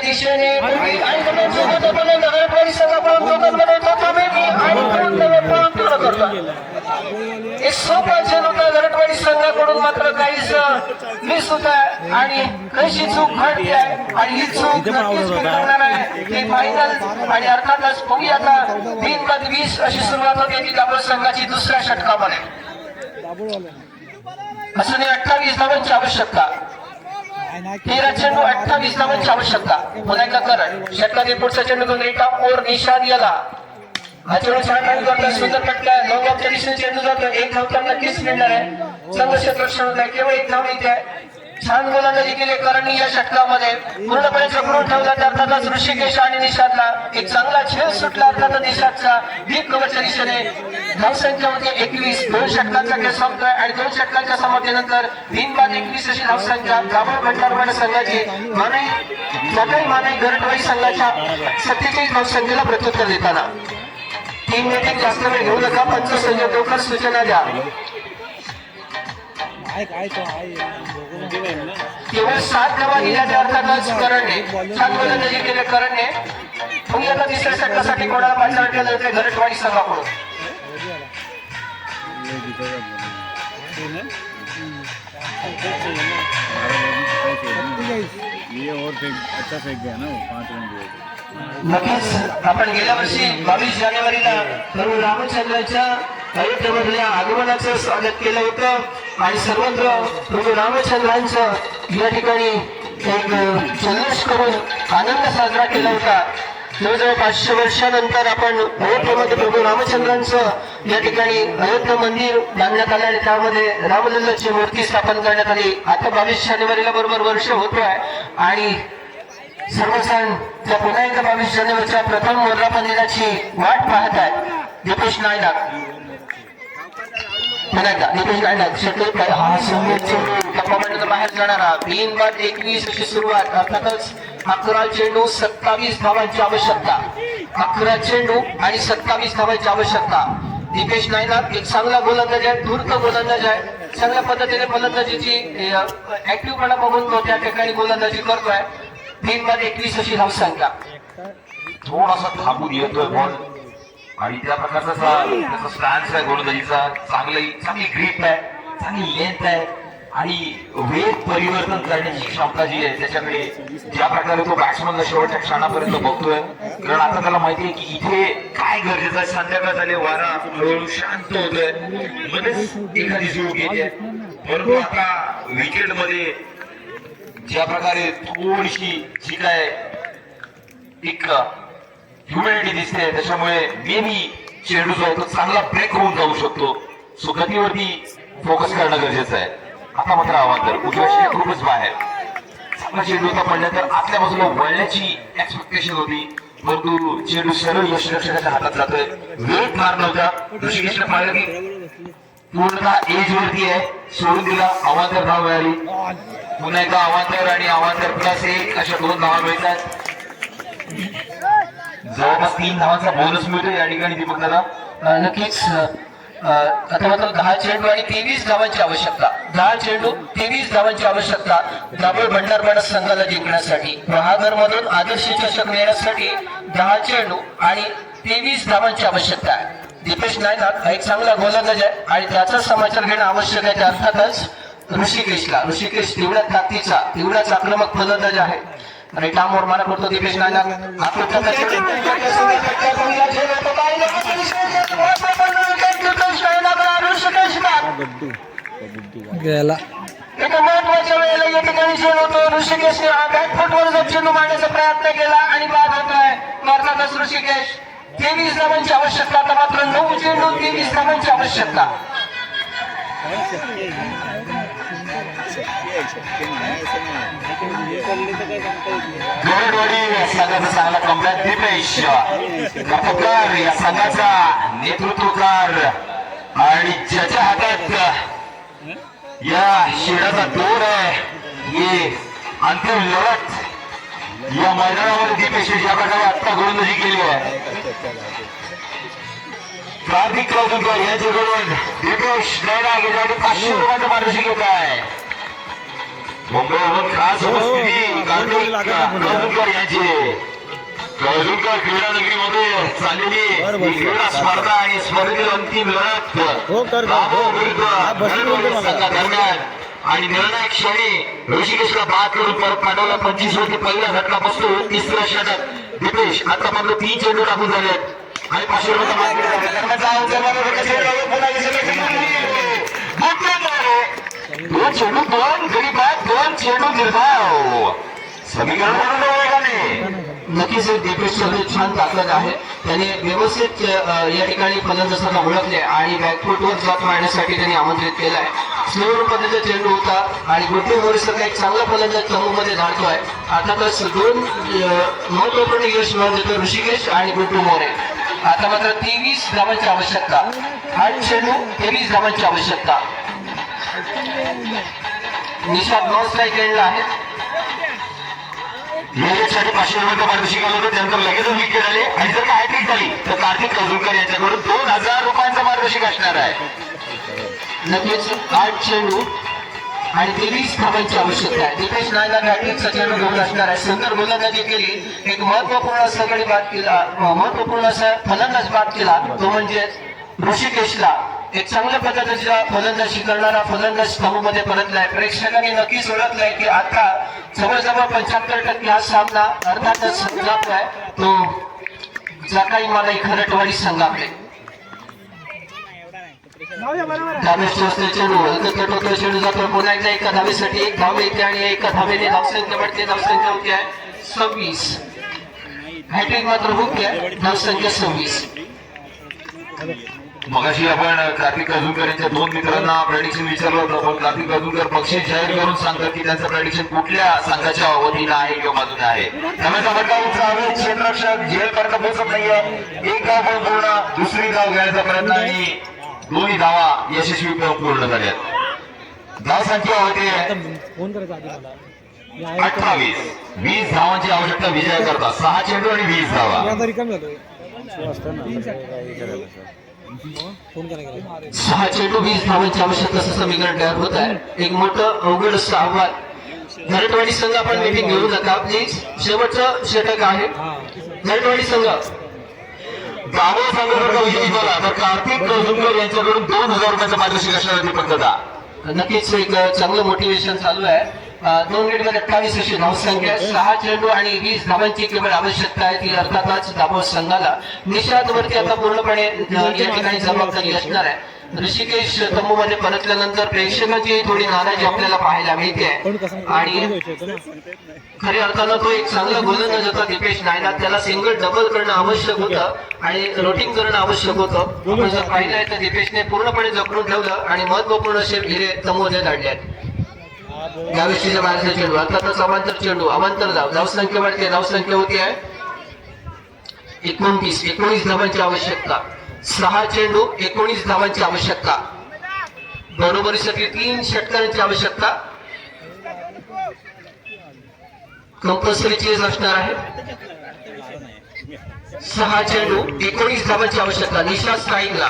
दिशेने गरटवाडी संघाकडून मात्र काहीच मिस होत आहे आणि कशी चूक घडली आहे आणि ही चूक नक्कीच आहे ही फायनल आणि अर्थातच बघूया आता तीन बाद वीस अशी सुरुवात होते ती दाबळ संघाची दुसऱ्या षटकामध्ये. असं नाही अठ्ठावीस धावांची आवश्यकता. तेरा चेंडू अठ्ठावीस धावांची आवश्यकता. पुन्हा एकदा करण. षटकात पुढचा चेंडू घेऊन एका ओर निशाद याला. हा चेंडू सुंदर नऊ धावच्या दिशेने चेंडू जातो. एक धाव तर नक्कीच मिळणार आहे? संघ क्षेत्र केवळ एक धाव इथे आहे. छान गोलंदाजी केली करणी या षटकामध्ये पूर्णपणे जखडून ठेवला तर अर्थातच ऋषिकेश आणि निषादला. एक चांगला खेळ सुटला अर्थात निषादचा. दीप कवरच्या दिशेने धावसंख्यामध्ये एकवीस. दोन षटकांचा खेळ संपतोय आणि दोन षटकांच्या समाप्तीनंतर तीन बाद एकवीस अशी धावसंख्या. ग्रामीण भंडारवाडा संघाची मानाई सकाळी मानाई गरटवाडी संघाच्या सत्तेचाळीस धावसंख्येला प्रत्युत्तर देताना. तीन मिनिट जास्त वेळ घेऊ नका. पंच संजय लवकर सूचना द्या. केवळ सात धावा दिल्या त्या अर्थातच करणने छान गोलंदाजी केले करणे तुम्ही आता तिसऱ्या षटकासाठी कोणाला पाचार केलं जाते गरटवाडी संघाकडून ये और फेंक अच्छा फेंक गया ना वो पांच रन दिए नक्कीच. आपण गेल्या वर्षी बावीस जानेवारीला प्रभू रामचंद्राच्या अयोध्येमधल्या आगमनाचं स्वागत केलं होतं. आणि सर्वत्र प्रभू रामचंद्रांचं या ठिकाणी एक जल्लोष करून आनंद साजरा केला होता. जवळजवळ पाचशे वर्षानंतर आपण अयोध्येमध्ये प्रभू रामचंद्रांचं या ठिकाणी अयोध्या मंदिर बांधण्यात आलं आणि त्यामध्ये रामलल्लाची मूर्ती स्थापन करण्यात आली. आता बावीस जानेवारीला बरोबर वर्ष होतो आहे आणि सर्व सण त्या पुन्हा एकदा बावीस जानेवारीच्या प्रथम वर्धापन दिनाची वाट पाहत आहेत दीपेश नायनाक. पुन्हा एकदा दीपेश नायनाक हा संगीत टप्पापर्यंत बाहेर जाणारा बिन बाद एकवीस अशी सुरुवात. अर्थातच अकरा चेंडू सत्तावीस धावांची आवश्यकता. अकरा चेंडू आणि सत्तावीस धावांची आवश्यकता. दीपेश नायनाक एक चांगला गोलंदाज आहे धूर्त गोलंदाज आहे. चांगल्या पद्धतीने फलंदाजीची ऍक्टिव्हपणा बघून तो त्या ठिकाणी गोलंदाजी करतोय. तीन मध्ये एकवीस अशी धावसंख्या. थोडासा थांबून येतोय बॉल आणि त्या प्रकारचा त्याचा स्टॅन्स आहे गोलंदाजीचा. चांगली चांगली ग्रीप आहे चांगली लेंथ आहे. आणि वेग परिवर्तन करण्याची क्षमता जी आहे त्याच्याकडे ज्या प्रकारे तो बॅट्समनला शेवटच्या क्षणापर्यंत बघतोय. कारण आता त्याला माहिती आहे की इथे काय गरजेचं आहे? संध्याकाळ झाले वारा हळूहळू शांत होतोय. मध्येच एखादी झोप येते परंतु आता विकेटमध्ये ज्या प्रकारे थोडीशी जी काय एक ह्युमिडिटी दिसते. त्याच्यामुळे मे बी चेंडू जो आहे तो चांगला ब्रेक होऊन जाऊ शकतो. सो गतीवरती फोकस करणं गरजेचं आहे. आता मात्र आव्हान तर उजव्या खूपच बाहेर. चांगला चेंडू होता पडल्यानंतर आतल्या बाजूला वळण्याची एक्सपेक्टेशन होती. परंतु चेंडू सरळ यशरक्षकाच्या हातात जातोय. वेळ फार नव्हता. ऋषिकेश पाहिलं की पूर्णतः एज वरती आहे. सोडून दिला. अवांतर धाव मिळाली पुन्हा एकदा अवांतर आणि अवांतर प्लस एक. अशा दोन धावा मिळतात. जवळपास तीन धावांचा बोनस मिळतो या ठिकाणी दीपक दादा. नक्कीच आता मात्र दहा चेंडू आणि तेवीस धावांची आवश्यकता. दहा चेंडू तेवीस धावांची आवश्यकता दाभोळ भंडारपाडा संघाला जिंकण्यासाठी. प्रहागर मधून आदर्श चषक मिळण्यासाठी दहा चेंडू आणि तेवीस धावांची आवश्यकता आहे. दीपेश नायनाथ हा एक चांगला गोलंदाज आहे आणि त्याचा समाचार घेणं आवश्यक आहे त्या अर्थातच ऋषिकेशला. ऋषिकेश तेवढ्या ताकदीचा तेवढाच आक्रमक फलंदाज आहे. आणि टामोर मारा करतो गड्डू गड्डू गेला एका महत्त्वाच्या वेळेला या ठिकाणी चेंडू होतो ऋषिकेशने बॅकफुटवर जो चेंडू मारण्याचा प्रयत्न केला आणि बाद होतोय मारतानाच ऋषिकेश तेवीस धावांची आवश्यकता आता मात्र नऊ चेंडू तेवीस धावांची आवश्यकता गरडवाडी या संघाचा चांगला कमबॅक दीपेश. कर्तबगार या संघाचा नेतृत्वकार आणि ज्याच्या हातात. या शिडाचा दोर आहे. हे अंतिम लढत. या मैदानावर दीपेश ज्या प्रकारे आत्ता गोलंदाजी केली आहे. कार्तिक कौतुकर यांच्याकडून दीपेश नैना यासाठी पाचशे रुपयाचं मार्गदर्शन घेत आहे. मुंबईवरून खास उपस्थिती कार्तिक कळजुकर यांची. कळजुकर क्रीडा नगरीमध्ये चाललेली ही क्रीडा स्पर्धा आणि स्पर्धेतील अंतिम लढत. हो, हा. संघादरम्यान आणि निर्णायक क्षणी ऋषिकेशला बाद करून परत पाठवला. पंचवीस वरती पहिला झटका बसतो. तिसरा षटक. दीपेश आता मात्र तीन चेंडू लागू झालेत आणि पाचशे रुपये चेंडू दोन चेंडू दोन गडी दोन चेंडू निर्धाव. समीकरण म्हणून वेगाने नक्कीच एक दीपेश चौधरी छान दाखवत आहे. त्याने व्यवस्थित या ठिकाणी फलंदाजांना ओळखले आणि बॅकफुटवर जात मारण्यासाठी त्यांनी आमंत्रित केलं आहे. स्लोअर पद्धतीचा चेंडू होता आणि गुड्डू मोरेसरला एक चांगला फलंदाज चमूमध्ये धाडतोय. अर्थातच दोन महत्त्वपूर्ण यश मिळवून देतो ऋषिकेश आणि गुड्डू मोरे आता मात्र तेवीस धावांची आवश्यकता. आठ चेंडू तेवीस धावांची आवश्यकता. निषाद नॉन स्ट्राईक खेळला आहे. लगेचसाठी पाचशे रुपये पारितोषिक आलं होतं त्यानंतर लगेच विकेट आले आणि जर का हॅट्रिक झाली तर कार्तिक कजूरकर यांच्याकडून दोन हजार रुपयांचा पारितोषिक असणार आहे. नक्कीच आठ चेंडू आणि तेवीस धावांची आवश्यकता आहे. दीपेश नायला बॅटिंग सचिन घेऊन असणार आहे. सुंदर गोलंदाजी केली. एक महत्त्वपूर्ण असा गडी बाद केला महत्त्वपूर्ण असा फलंदाज बाद केला तो म्हणजे ऋषिकेशला एक चांगल्या पद्धतीचा फलंदाजी करणारा फलंदाजमध्ये परतलाय. प्रेक्षकांनी नक्कीच ओळखलाय की आता जवळजवळ पंच्याहत्तर टक्के हा सामना अर्थातच जातोय तो जाकाई मलाई खरटवाडी संघाकडे त्यावेळेस असलेला चेंडू हलकत टोकला चेंडू जातो. पुन्हा एकदा एका धावेसाठी एक धाव येते आणि एका धावेने धावसंख्या वाढते. धावसंख्या होती आहे सव्वीस. हॅट्रिक मात्र होती आहे. धावसंख्या सव्वीस. मगाशी आपण कार्तिक कजूरकर यांच्या दोन मित्रांना प्रेडिक्शन विचारलं होतं पण कार्तिक कजूरकर बक्षीस जाहीर करून सांगतात की त्यांचं प्रेडिक्शन कुठल्या संघाच्या वतीनं आहे किंवा बाजूने आहे. त्यामुळे फटका उंचावे क्षेत्ररक्षक झेलपर्यंत पोहोचत नाहीये. एक धाव पण पूर्ण दुसरी धाव घ्यायचा प्रयत्न आणि दोन्ही धावा यशस्वी पूर्ण झाल्यात. धाव संख्या होते अठ्ठावीस. वीस धावांची आवश्यकता विजय करता सहा चेंडू आणि वीस धावा. सहा चेंडू वीस धावांची आवश्यकता असं समीकरण तयार होत आहे. एक मोठं अवघड असं आव्हान संघ आपण मीटिंग घेऊ नका प्लीज शेवटचं षटक आहे. हा. नरटवाडी संघ. विजयी झाला तर कार्तिक कौजुंकर यांच्याकडून दोन हजार रुपयाचं पारितोषिक असणार दीपक दादा नक्कीच एक चांगलं मोटिवेशन चालू आहे. दोन गेटमध्ये अठ्ठावीस अशी धावसंख्या संख्या सहा चेंडू आणि वीस धावांची केवळ आवश्यकता आहे. ती अर्थातच दाबो संघाला. निषादवरती आता पूर्णपणे या ठिकाणी जबाबदारी असणार आहे. ऋषिकेश तंबूमध्ये परतल्यानंतर प्रेक्षकाची थोडी नाराजी आपल्याला पाहायला मिळते. आणि घ्यायचं खऱ्या अर्थानं तो एक चांगला गोलंदाज होता दीपेश नायना त्याला सिंगल डबल करणं आवश्यक होतं आणि रोटिंग करणं आवश्यक होतं. आपण जर पाहिलंय तर दीपेशने पूर्णपणे जखडून ठेवलं आणि महत्त्वपूर्ण असे हिरे तमोदे धाडले याविषयीच्या मारायचा चेंडू. अर्थातच समांतर चेंडू. अमांतर धाव. धावसंख्या वाढते. धावसंख्या होती आहे. एकोणतीस. एकोणीस धावांची आवश्यकता. सहा चेंडू एकोणीस धावांची आवश्यकता. बरोबरीसाठी तीन षटकांची आवश्यकता. कंपल्सरी चेज असणार आहे. सहा चेंडू एकोणीस धावांची आवश्यकता. निशा स्ट्राईकला.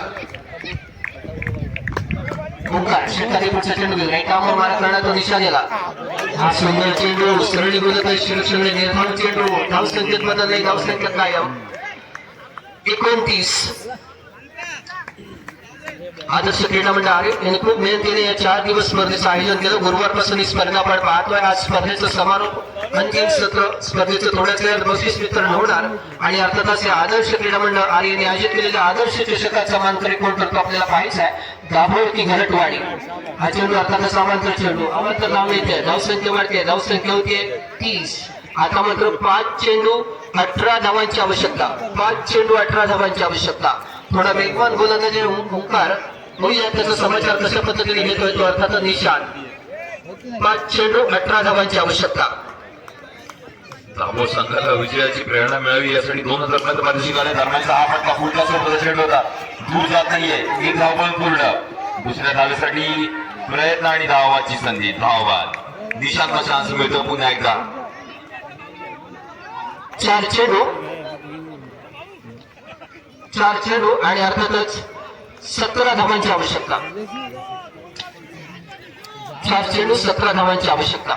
ओंकार षटकारी पुढचा चेंडू रेटावर मारा करण्याचा तो निशाणेला हा सुंदर चेंडू सरळी बोलत आहे निर्माण चेंडू. चेंडू धावसंख्येत बदल नाही धावसंख्येत कायम एकोणतीस. आदर्श क्रीडा मंडळ आहे यांनी खूप मेहनत केली. या चार दिवस स्पर्धेचं आयोजन केलं. गुरुवारपासून ही स्पर्धा आपण पाहतोय आज स्पर्धेचं समारोप अंतिम सत्र स्पर्धेचं थोड्याच वेळात बक्षीस वितरण होणार. आणि अर्थातच हे आदर्श क्रीडा मंडळ आर्य यांनी आयोजित केलेल्या आदर्श चषकाचा मानकरी कोण करतो आपल्याला पाहायचा आहे. दाभोळ की घरटवाडी. हा चेंडू अर्थातच समांतर चेंडू. अवांतर धाव येते धावसंख्या वाढते धावसंख्या होते तीस. आता मात्र पाच चेंडू अठरा धावांची आवश्यकता. पाच चेंडू अठरा धावांची आवश्यकता. थोडा वेगवान गोलंदाजी ओंकार बघूया त्याचा समाचार कशा पद्धतीने घेतोय तो अर्थात निशान पाच चेंडू अठरा धावांची आवश्यकता. दामोद संघाला विजयाची प्रेरणा मिळावी यासाठी दोन हजार पर्यंत पारितोषिक आले दरम्यानचा हा फटका फुटला स्वतःचा चेंडू होता. दूर जात नाहीये. एक धाव पण पूर्ण. दुसऱ्या धावेसाठी प्रयत्न आणि धावाची संधी. धावबाद. निशांत चान्स मिळतो पुन्हा एकदा. चार चेंडू. चार चेंडू आणि अर्थातच सतरा धावांची आवश्यकता. चार चेंडू सतरा धावांची आवश्यकता.